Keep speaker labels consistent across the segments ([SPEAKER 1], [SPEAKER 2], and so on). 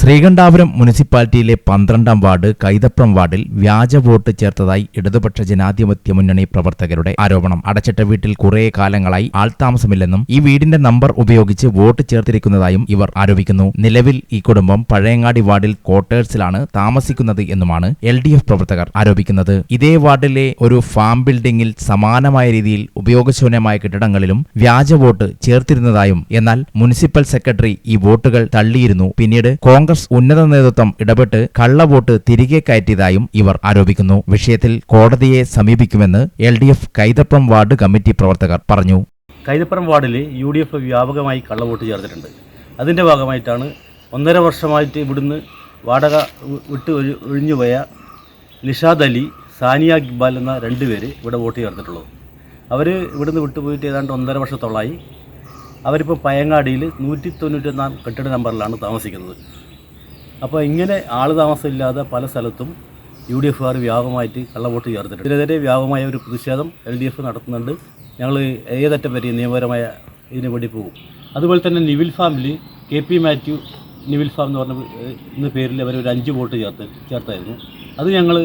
[SPEAKER 1] ശ്രീകണ്ഠാപുരം മുനിസിപ്പാലിറ്റിയിലെ പന്ത്രണ്ടാം വാർഡ് കൈതപ്രം വാർഡിൽ വ്യാജ വോട്ട് ചേർത്തതായി ഇടതുപക്ഷ ജനാധിപത്യ മുന്നണി പ്രവർത്തകരുടെ ആരോപണം. അടച്ചിട്ട വീട്ടിൽ കുറേ കാലങ്ങളായി ആൾതാമസമില്ലെന്നും ഈ വീടിന്റെ നമ്പർ ഉപയോഗിച്ച് വോട്ട് ചേർത്തിരിക്കുന്നതായും ഇവർ ആരോപിക്കുന്നു. നിലവിൽ ഈ കുടുംബം പഴയങ്ങാടി വാർഡിൽ ക്വാർട്ടേഴ്സിലാണ് താമസിക്കുന്നത് എന്നുമാണ് എൽ പ്രവർത്തകർ ആരോപിക്കുന്നത്. ഇതേ വാർഡിലെ ഒരു ഫാം ബിൽഡിംഗിൽ സമാനമായ രീതിയിൽ ഉപയോഗശൂന്യമായ കെട്ടിടങ്ങളിലും വ്യാജ വോട്ട് ചേർത്തിരുന്നതായും എന്നാൽ മുനിസിപ്പൽ സെക്രട്ടറി ഈ വോട്ടുകൾ തള്ളിയിരുന്നു. പിന്നീട് കോൺഗ്രസ് ഉന്നത നേതൃത്വം ഇടപെട്ട് കള്ളവോട്ട് തിരികെ കയറ്റിയതായും ഇവർ ആരോപിക്കുന്നു. വിഷയത്തിൽ കോടതിയെ സമീപിക്കുമെന്ന് L D F Kaithapram ward committee പ്രവർത്തകർ പറഞ്ഞു.
[SPEAKER 2] കൈതപ്പുറം വാർഡിൽ യു ഡി എഫ് വ്യാപകമായി കള്ളവോട്ട് ചേർത്തിട്ടുണ്ട്. അതിന്റെ ഭാഗമായിട്ടാണ് ഒന്നര വർഷമായിട്ട് ഇവിടുന്ന് വാടക വിട്ട് ഒഴി- ഒഴിഞ്ഞുപോയ നിഷാദ് അലി സാനിയ ഇക്ബാൽ എന്ന രണ്ട് പേര് ഇവിടെ വോട്ട് ചേർത്തിട്ടുള്ളത്. അവർ ഇവിടുന്ന് വിട്ടുപോയിട്ട് ഏതാണ്ട് ഒന്നര വർഷത്തോളമായി അവരിപ്പോൾ പയങ്ങാടിയിൽ നൂറ്റി തൊണ്ണൂറ്റൊന്നാം കെട്ടിട നമ്പറിലാണ് താമസിക്കുന്നത്. അപ്പോൾ ഇങ്ങനെ ആൾ താമസമില്ലാതെ പല സ്ഥലത്തും യു ഡി എഫുകാർ വ്യാപകമായിട്ട് കള്ളവോട്ട് ചേർത്തിട്ടുണ്ട്. ഇതിനെതിരെ വ്യാപകമായ ഒരു പ്രതിഷേധം എൽ ഡി എഫ് നടത്തുന്നുണ്ട്. ഞങ്ങൾ ഏതറ്റം വരെ നിയമപരമായ ഇതിനു വേണ്ടി പോകും. അതുപോലെ തന്നെ Nivil family K P Mathew Nivil farm എന്ന് പറഞ്ഞ എന്ന പേരിൽ അവർ ഒരു അഞ്ച് വോട്ട് ചേർത്ത് ചേർത്തായിരുന്നു. അത് ഞങ്ങൾ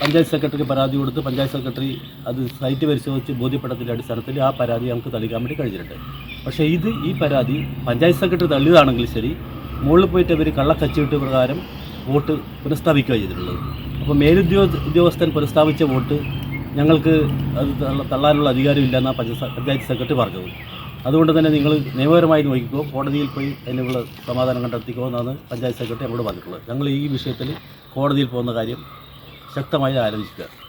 [SPEAKER 2] പഞ്ചായത്ത് സെക്രട്ടറിക്ക് പരാതി കൊടുത്ത് പഞ്ചായത്ത് സെക്രട്ടറി അത് സൈറ്റ് പരിശോധിച്ച് ബോധ്യപ്പെട്ടതിന്റെ അടിസ്ഥാനത്തിൽ ആ പരാതി നമുക്ക് തള്ളിക്കാൻ വേണ്ടി കഴിഞ്ഞിട്ടുണ്ട്. പക്ഷേ ഇത് ഈ പരാതി പഞ്ചായത്ത് സെക്രട്ടറി തള്ളിയതാണെങ്കിൽ ശരി മുകളിൽ പോയിട്ട് അവർ കള്ളക്കച്ചവീട്ട് പ്രകാരം വോട്ട് പുനഃസ്ഥാപിക്കുകയാണ് ചെയ്തിട്ടുള്ളത്. അപ്പോൾ മേലുദ്യോഗ ഉദ്യോഗസ്ഥൻ പുനഃസ്ഥാപിച്ച വോട്ട് ഞങ്ങൾക്ക് അത് തള്ള- തള്ളാനുള്ള അധികാരമില്ലെന്നാണ് പഞ്ചായത്ത് സെക്രട്ടറി പറഞ്ഞത്. അതുകൊണ്ട് തന്നെ നിങ്ങൾ നിയമപരമായി നോക്കിക്കോ കോടതിയിൽ പോയി അതിനുള്ള സമാധാനം കണ്ടെത്തിക്കോ എന്നാണ് പഞ്ചായത്ത് സെക്രട്ടറി നമ്മളോട് പറഞ്ഞിട്ടുള്ളത്. ഞങ്ങൾ ഈ വിഷയത്തിൽ കോടതിയിൽ പോകുന്ന കാര്യം ശക്തമായി ആലോചിക്കുക.